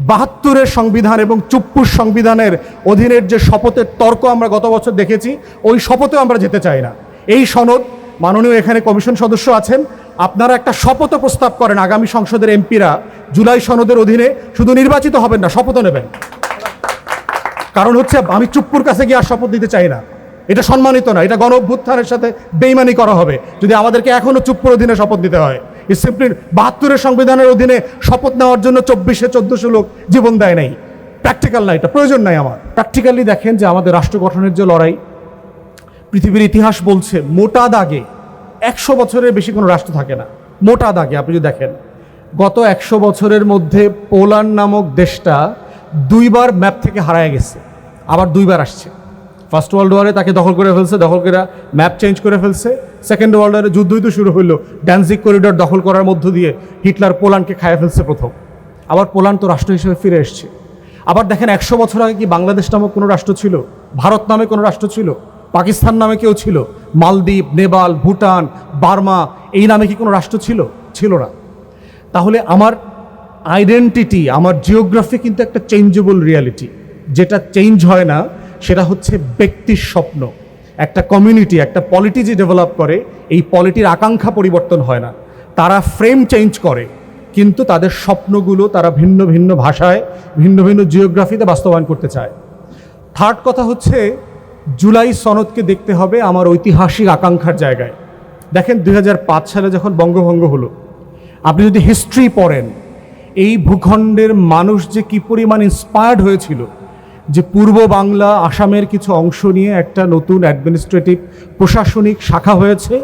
বাহাত্তরের সংবিধান এবং চুপ্পুর সংবিধানের অধীনের যে শপথের তর্ক আমরা গত বছর দেখেছি, ওই শপথেও আমরা যেতে চাই না। এই সনদ মাননীয় এখানে কমিশন সদস্য আছেন। আপনারা একটা শপথ প্রস্তাব করেন আগামী সংসদের এমপিরা জুলাই সনদের অধীনে। শুধু নির্বাচিত হবেন না, শপথও নেবেন। কারণ হচ্ছে, আমি চুপ্পুর কাছে গিয়ে আর শপথ দিতে চাই না। এটা সম্মানিত না, এটা গণ অভ্যুত্থানের সাথে বেইমানি করা হবে। যদি আমাদেরকে এখনও চুপ্পুর অধীনে শপথ দিতে হয়। সিম্পলি বাহাত্তরের সংবিধানের অধীনে শপথ নেওয়ার জন্য চব্বিশে চোদ্দশো লোক জীবন দেয় নাই। প্র্যাকটিক্যাল না এটা, প্রয়োজন নাই আমার। প্র্যাকটিক্যালি দেখেন যে আমাদের রাষ্ট্র গঠনের যে লড়াই, পৃথিবীর ইতিহাস বলছে মোটা দাগে একশো বছরের বেশি কোনো রাষ্ট্র থাকে না। মোটা দাগে, আপনি যদি দেখেন, গত একশো বছরের মধ্যে পোল্যান্ড নামক দেশটা দুইবার ম্যাপ থেকে হারায় গেছে, আবার দুইবার আসছে। ফার্স্ট ওয়ার্ল্ড ওয়ারে তাকে দখল করে ফেলছে, দখল করে ম্যাপ চেঞ্জ করে ফেলছে। সেকেন্ড ওয়ার্ল্ড ওয়ারে যুদ্ধই তো শুরু হইল ড্যান্সিক করিডোর দখল করার মধ্য দিয়ে হিটলার পোল্যান্ডকে খাইয়ে ফেলছে প্রথম। আবার পোল্যান্ড তো রাষ্ট্র হিসেবে ফিরে এসছে। আবার দেখেন একশো বছর আগে কি বাংলাদেশ নামক কোনো রাষ্ট্র ছিল? ভারত নামে কোনো রাষ্ট্র ছিল? পাকিস্তান নামে কেউ ছিল? মালদ্বীপ, নেপাল, ভুটান, বার্মা, এই নামে কি কোনো রাষ্ট্র ছিল? ছিল না। তাহলে আমার আইডেন্টিটি আমার জিওগ্রাফি কিন্তু একটা চেঞ্জেবল রিয়ালিটি যেটা চেঞ্জ হয় না সেটা হচ্ছে ব্যক্তির স্বপ্ন। একটা কমিউনিটি একটা পলিটি যে ডেভেলপ করে, এই পলিটির আকাঙ্ক্ষা পরিবর্তন হয় না। তারা ফ্রেম চেঞ্জ করে, কিন্তু তাদের স্বপ্নগুলো তারা ভিন্ন ভিন্ন ভাষায়, ভিন্ন ভিন্ন জিওগ্রাফিতে বাস্তবায়ন করতে চায়। থার্ড কথা হচ্ছে, জুলাই সনদকে দেখতে হবে আমার ঐতিহাসিক আকাঙ্ক্ষার জায়গায়। দেখেন দু হাজার পাঁচ সালে যখন বঙ্গভঙ্গ হলো, আপনি যদি হিস্ট্রি পড়েন, এই ভূখণ্ডের মানুষ যে কী পরিমাণ ইন্সপায়ার্ড হয়েছিল যে পূর্ব বাংলা, আসামের কিছু অংশ নিয়ে একটা নতুন অ্যাডমিনিস্ট্রেটিভ প্রশাসনিক শাখা হয়েছে,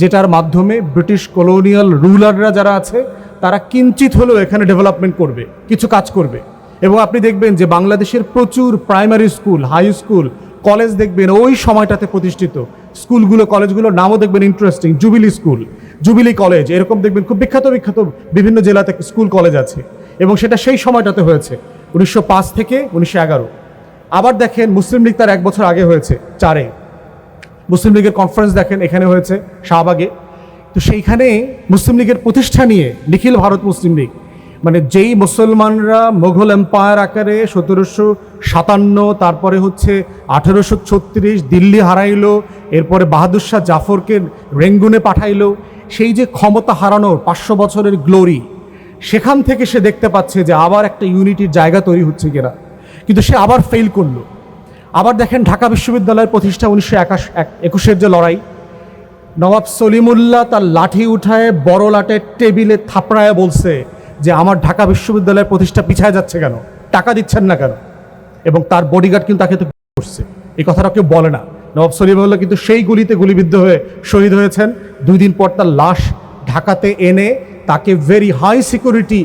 যেটার মাধ্যমে ব্রিটিশ কলোনিয়াল রুলাররা যারা আছে, তারা কিঞ্চিত হলেও এখানে ডেভেলপমেন্ট করবে, কিছু কাজ করবে। এবং আপনি দেখবেন যে বাংলাদেশের প্রচুর primary school high school college দেখবেন ওই সময়টাতে প্রতিষ্ঠিত। স্কুলগুলো কলেজগুলোর নামও দেখবেন interesting jubilee school jubilee college এরকম দেখবেন খুব বিখ্যাত বিখ্যাত বিভিন্ন জেলাতে স্কুল কলেজ আছে। এবং সেটা সেই সময়টাতে হয়েছে, উনিশশো পাঁচ থেকে উনিশশো এগারো। আবার দেখেন মুসলিম লীগ তার এক বছর আগে হয়েছে, চারে। মুসলিম লীগের কনফারেন্স দেখেন, এখানে হয়েছে, শাহবাগে। তো সেইখানে মুসলিম লীগের প্রতিষ্ঠা নিয়ে নিখিল ভারত মুসলিম লীগ মানে যেই মুসলমানরা মোঘল এম্পায়ার আকারে সতেরোশো সাতান্ন, তারপরে হচ্ছে আঠেরোশো ছত্রিশ দিল্লি হারাইলো, এরপরে বাহাদুর শাহ জাফরকে রেঙ্গুনে পাঠাইলো, সেই যে ক্ষমতা হারানোর পাঁচশো বছরের গ্লোরি সেখান থেকে সে দেখতে পাচ্ছে যে আবার একটা ইউনিটির জায়গা তৈরি হচ্ছে কিনা। কিন্তু সে আবার ফেল করল। আবার দেখেন ঢাকা বিশ্ববিদ্যালয়ের প্রতিষ্ঠা উনিশশো একাশ একুশের যে লড়াই, নবাব সলিমুল্লাহ তার লাঠি উঠায় বড় লাটের টেবিলে থাপড়ায় বলছে যে, আমার ঢাকা বিশ্ববিদ্যালয়ের প্রতিষ্ঠা পিছায় যাচ্ছে কেন? টাকা দিচ্ছেন না কেন? এবং তার বডিগার্ড কিন্তু তাকে তো করছে। এই কথাটা কেউ বলে না। নবাব সলিমুল্লাহ কিন্তু সেই গুলিতে গুলিবিদ্ধ হয়ে শহীদ হয়েছেন। দুই দিন পর তার লাশ ঢাকাতে এনে তাকে ভেরি হাই সিকিউরিটি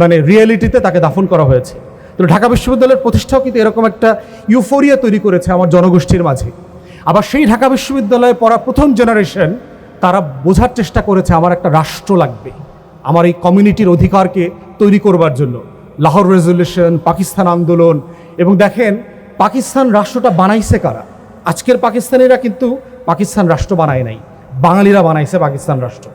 মানে রিয়েলিটিতে তাকে দাফন করা হয়েছে। তো ঢাকা বিশ্ববিদ্যালয়ের প্রতিষ্ঠাও কিন্তু এরকম একটা ইউফোরিয়া তৈরি করেছে আমার জনগোষ্ঠীর মাঝে। আবার সেই ঢাকা বিশ্ববিদ্যালয়ে পড়া প্রথম জেনারেশন তারা বোঝার চেষ্টা করেছে, আমার একটা রাষ্ট্র লাগবে। আমার এই কমিউনিটির অধিকারকে তৈরি করবার জন্য। লাহোর রেজলিউশন পাকিস্তান আন্দোলন এবং দেখেন, পাকিস্তান রাষ্ট্রটা বানাইছে কারা? আজকের পাকিস্তানিরা কিন্তু পাকিস্তান রাষ্ট্র বানায় নাই। বাঙালিরা বানাইছে পাকিস্তান রাষ্ট্র।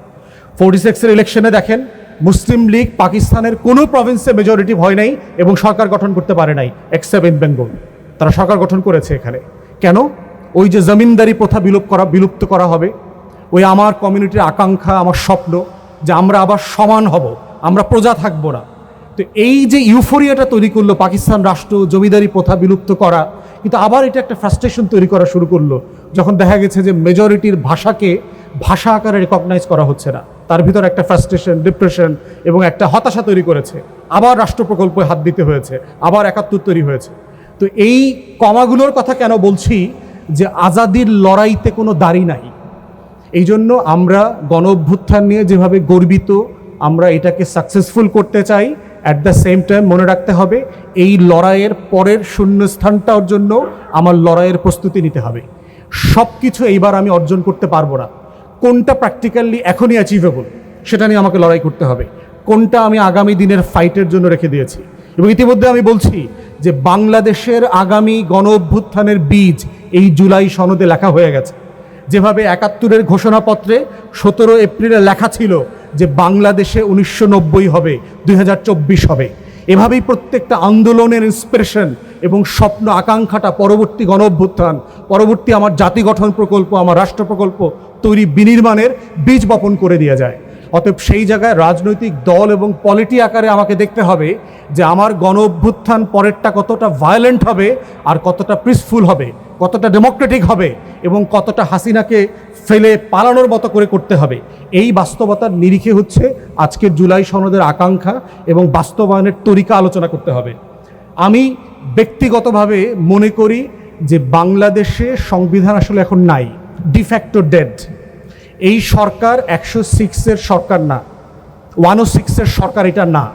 ফোর্টি সিক্সের ইলেকশনে দেখেন মুসলিম লীগ পাকিস্তানের কোনো প্রভিন্সে মেজরিটি হয় নাই এবং সরকার গঠন করতে পারে নাই এক্সেপ্ট ইন বেঙ্গল তারা সরকার গঠন করেছে এখানে। কেন? ওই যে জমিনদারি প্রথা বিলুপ করা, বিলুপ্ত করা হবে, ওই আমার কমিউনিটির আকাঙ্ক্ষা, আমার স্বপ্ন যে আমরা আবার সমান হব, আমরা প্রজা থাকব না। তো এই যে ইউফোরিয়াটা তৈরি করল পাকিস্তান রাষ্ট্র, জমিদারি প্রথা বিলুপ্ত করা, কিন্তু আবার এটা একটা ফ্রাস্ট্রেশন তৈরি করা শুরু করল, যখন দেখা গেছে যে মেজরিটির ভাষাকে ভাষা আকারে রেকগনাইজ করা হচ্ছে না। তার ভিতর একটা ফ্রাস্ট্রেশন ডিপ্রেশন এবং একটা হতাশা তৈরি করেছে। আবার রাষ্ট্র প্রকল্পে হাত দিতে হয়েছে, আবার একাত্তর তৈরি হয়েছে। তো এই কমাগুলোর কথা কেন বলছি যে আজাদির লড়াইতে কোনো দাড়ি নাই। এই জন্য আমরা গণ অভ্যুত্থান নিয়ে যেভাবে গর্বিত, আমরা এটাকে সাকসেসফুল করতে চাই অ্যাট দ্য সেম টাইম মনে রাখতে হবে, এই লড়াইয়ের পরের শূন্যস্থানটার জন্য আমার লড়াইয়ের প্রস্তুতি নিতে হবে। সব কিছু এইবার আমি অর্জন করতে পারব না। কোনটা প্র্যাকটিক্যালি এখনই অ্যাচিভেবল সেটা নিয়ে আমাকে লড়াই করতে হবে। কোনটা আমি আগামী দিনের ফাইটের জন্য রেখে দিয়েছি? এবং ইতিমধ্যে আমি বলছি যে বাংলাদেশের আগামী গণ অভ্যুত্থানের বীজ এই জুলাই সনদে লেখা হয়ে গেছে। যেভাবে একাত্তরের ঘোষণাপত্রে সতেরো এপ্রিলে লেখা ছিল যে বাংলাদেশে উনিশশো নব্বই হবে, দুই হাজার চব্বিশ হবে। এভাবেই প্রত্যেকটা আন্দোলনের ইন্সপিরেশন এবং স্বপ্ন আকাঙ্ক্ষাটা পরবর্তী গণ অভ্যুত্থান, পরবর্তী আমার জাতি গঠন প্রকল্প, আমার রাষ্ট্র প্রকল্প তৈরি বিনির্মাণের বীজ বপন করে দিয়ে যায়। অতএব সেই জায়গায় রাজনৈতিক দল এবং পলিটি আকারে আমাকে দেখতে হবে যে আমার গণ অভ্যুত্থান পরেরটা কতটা ভায়োলেন্ট হবে আর কতটা পিসফুল হবে, কতটা ডেমোক্রেটিক হবে এবং কতটা হাসিনাকে ফেলে পালানোর মতো করে করতে হবে। এই বাস্তবতার নিরিখে হচ্ছে আজকের জুলাই সনদের আকাঙ্ক্ষা এবং বাস্তবায়নের তরিকা আলোচনা করতে হবে। আমি ব্যক্তিগতভাবে মনে করি যে বাংলাদেশে সংবিধান আসলে এখন নাই। ডিফ্যাক্টো ডেড এই সরকার একশো সিক্সের সরকার না ওয়ান ও সিক্সের সরকার এটা না।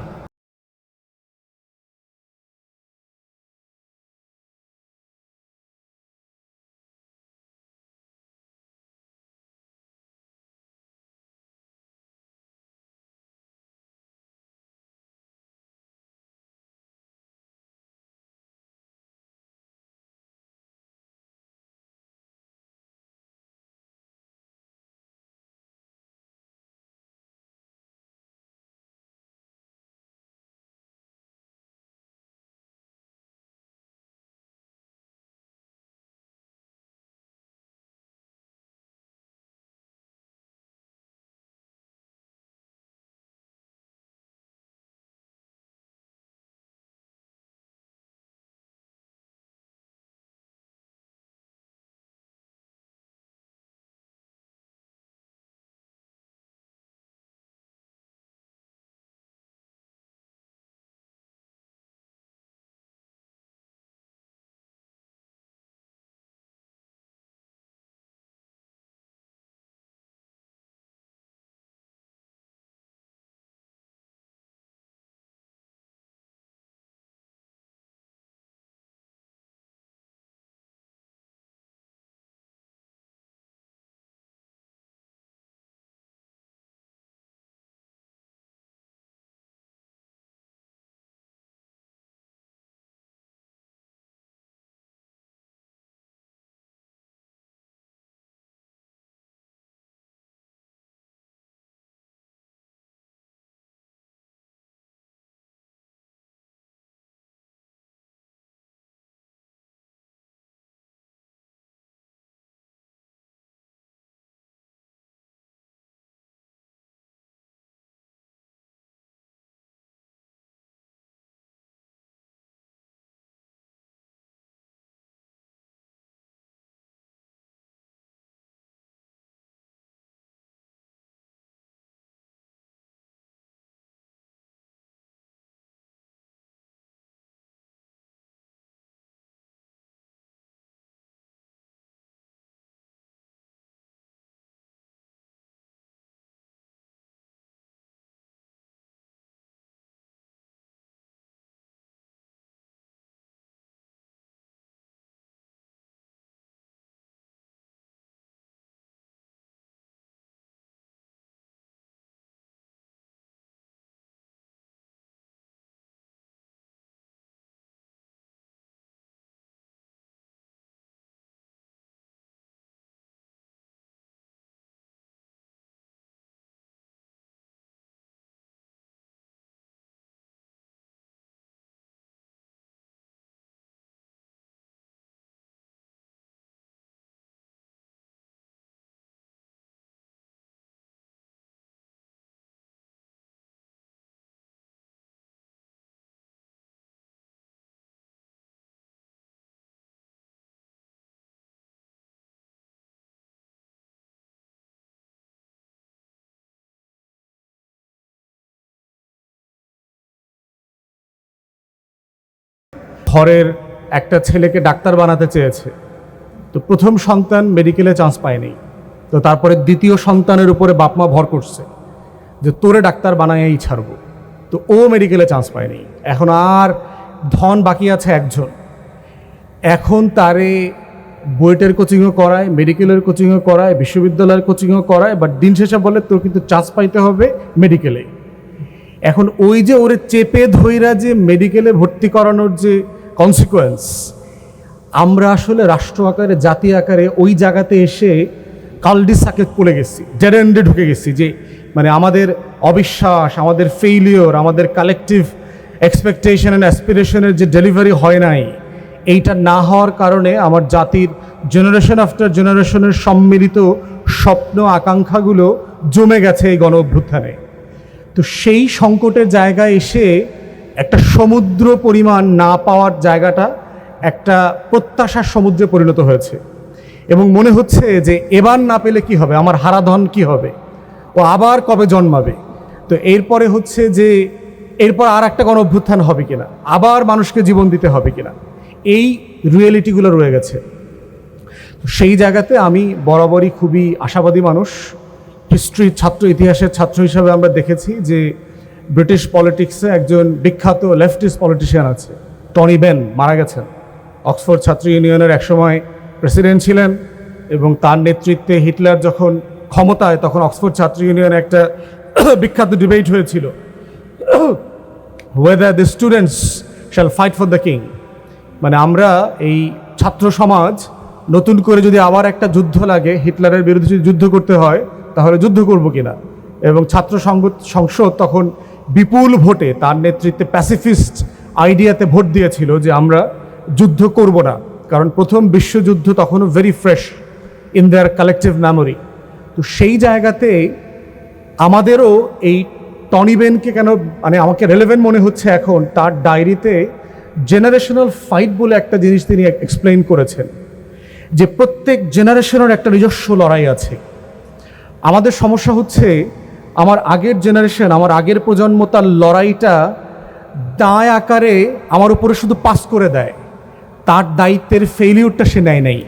ঘরের একটা ছেলেকে ডাক্তার বানাতে চেয়েছে। তো প্রথম সন্তান মেডিকেলে চান্স পায়নি। তো তারপরে দ্বিতীয় সন্তানের উপরে বাপমা ভর করছে যে, তোরে ডাক্তার বানাইয়াই ছাড়বো। তো ও মেডিকেলে চান্স পায়নি। এখন আর ধন বাকি আছে একজন। এখন তারে বুয়েটের কোচিংও করায়, মেডিকেলের কোচিংও করায়, বিশ্ববিদ্যালয়ের কোচিংও করায় বাট দিন শেষে বলে, তোর কিন্তু চান্স পাইতে হবে মেডিকেলে এখন ওই যে ওরে চেপে ধইরা যে মেডিকেলে ভর্তি করানোর যে কনসিকোয়েন্স আমরা আসলে রাষ্ট্র আকারে, জাতি আকারে ওই জায়গাতে এসে কালডিসাকে পড়ে গেছি ডেড এন্ডে ঢুকে গেছি যে মানে আমাদের অবিশ্বাস, আমাদের ফেইলিওর আমাদের কালেকটিভ এক্সপেকটেশন অ্যান্ড অ্যাসপিরেশনের যে ডেলিভারি হয় নাই, এইটা না হওয়ার কারণে আমার জাতির জেনারেশন আফটার জেনারেশনের সম্মিলিত স্বপ্ন, আকাঙ্ক্ষাগুলো জমে গেছে এই গণ অভ্যুত্থানে তো সেই সংকটের জায়গায় এসে একটা সমুদ্র পরিমাণ না পাওয়ার জায়গাটা একটা প্রত্যাশার সমুদ্রে পরিণত হয়েছে। এবং মনে হচ্ছে যে এবার না পেলে কি হবে? আমার হারাধন কি হবে? ও আবার কবে জন্মাবে? তো এরপরে হচ্ছে যে এরপর আর একটা গণ অভ্যুত্থান হবে কিনা? আবার মানুষকে জীবন দিতে হবে কিনা? এই রিয়েলিটিগুলো রয়ে গেছে। সেই জায়গাতে আমি বরাবরই খুবই আশাবাদী মানুষ। হিস্ট্রির ছাত্র, ইতিহাসের ছাত্র হিসাবে আমরা দেখেছি যে ব্রিটিশ পলিটিক্সে একজন বিখ্যাত লেফটিস্ট পলিটিশিয়ান আছে, টনি বেন, মারা গেছেন। অক্সফোর্ড ছাত্র ইউনিয়নের একসময় প্রেসিডেন্ট ছিলেন এবং তার নেতৃত্বে হিটলার যখন ক্ষমতায়, তখন অক্সফোর্ড ছাত্র ইউনিয়নে একটা বিখ্যাত ডিবেট হয়েছিল। Whether the students shall fight for the king মানে আমরা এই ছাত্র সমাজ নতুন করে যদি আবার একটা যুদ্ধ লাগে, হিটলারের বিরুদ্ধে যদি যুদ্ধ করতে হয়, তাহলে যুদ্ধ করব কিনা? এবং ছাত্র সংসদ তখন বিপুল ভোটে তার নেতৃত্বে প্যাসিফিস্ট আইডিয়াতে ভোট দিয়েছিল যে আমরা যুদ্ধ করব না। কারণ প্রথম বিশ্বযুদ্ধ তখনও very fresh in their collective memory তো সেই জায়গাতে আমাদেরও এই টনি বেনকে কেন মানে আমাকে রেলেভেন্ট মনে হচ্ছে এখন, তার ডায়েরিতে জেনারেশনাল ফাইট বলে একটা জিনিস তিনি এক্সপ্লেন করেছেন। যে প্রত্যেক জেনারেশনের একটা নিজস্ব লড়াই আছে। আমাদের সমস্যা হচ্ছে আমার আগের জেনারেশন আমার আগের প্রজন্ম তার লড়াইটা দায় আকারে আমার উপরে শুধু পাস করে দেয়। তার দায়িত্বের ফেইলিউরটা সে নেয় নাই।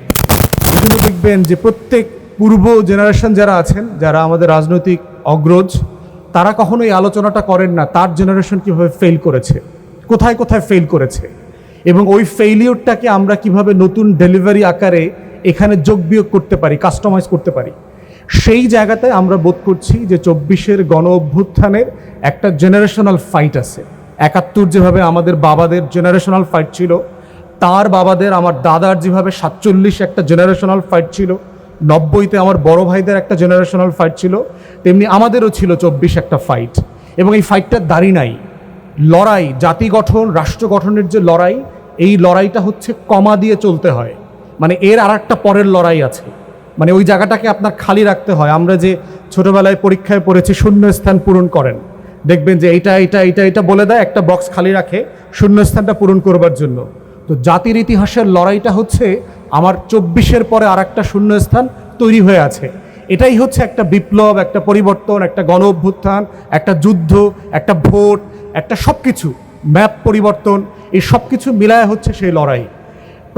এজন্য দেখবেন যে প্রত্যেক পূর্ব জেনারেশন যারা আছেন, যারা আমাদের রাজনৈতিক অগ্রজ, তারা কখনো এই আলোচনাটা করেন না, তার জেনারেশন কীভাবে ফেল করেছে, কোথায় কোথায় ফেল করেছে। এবং ওই ফেইলিউরটাকে আমরা কীভাবে নতুন ডেলিভারি আকারে এখানে যোগ বিয়োগ করতে পারি কাস্টমাইজ করতে পারি। সেই জায়গাতে আমরা বোধ করছি যে চব্বিশের গণ অভ্যুত্থানের একটা জেনারেশনাল ফাইট আছে। একাত্তর যেভাবে আমাদের বাবাদের জেনারেশনাল ফাইট ছিল, তার বাবাদের, আমার দাদার যেভাবে সাতচল্লিশ একটা জেনারেশনাল ফাইট ছিল, নব্বইতে আমার বড় ভাইদের একটা জেনারেশনাল ফাইট ছিল, তেমনি আমাদেরও ছিল চব্বিশ একটা ফাইট এবং এই ফাইটটার দাঁড়ি নাই। লড়াই, জাতি গঠন, রাষ্ট্র গঠনের যে লড়াই, এই লড়াইটা হচ্ছে কমা দিয়ে চলতে হয়। মানে এর আর একটা পরের লড়াই আছে। মানে ওই জায়গাটাকে আপনার খালি রাখতে হয়। আমরা যে ছোটবেলায় পরীক্ষায় পড়েছি, শূন্যস্থান পূরণ করেন। দেখবেন যে এইটা এইটা এইটা এটা বলে দেয়, একটা বক্স খালি রাখে, শূন্যস্থানটা পূরণ করবার জন্য। তো জাতির ইতিহাসের লড়াইটা হচ্ছে, আমার চব্বিশের পরে আর একটা শূন্যস্থান তৈরি হয়ে আছে। এটাই হচ্ছে একটা বিপ্লব, একটা পরিবর্তন, একটা গণ অভ্যুত্থান একটা যুদ্ধ, একটা ভোট, একটা সব কিছু ম্যাপ পরিবর্তন, এই সব কিছু মিলায় হচ্ছে সেই লড়াই।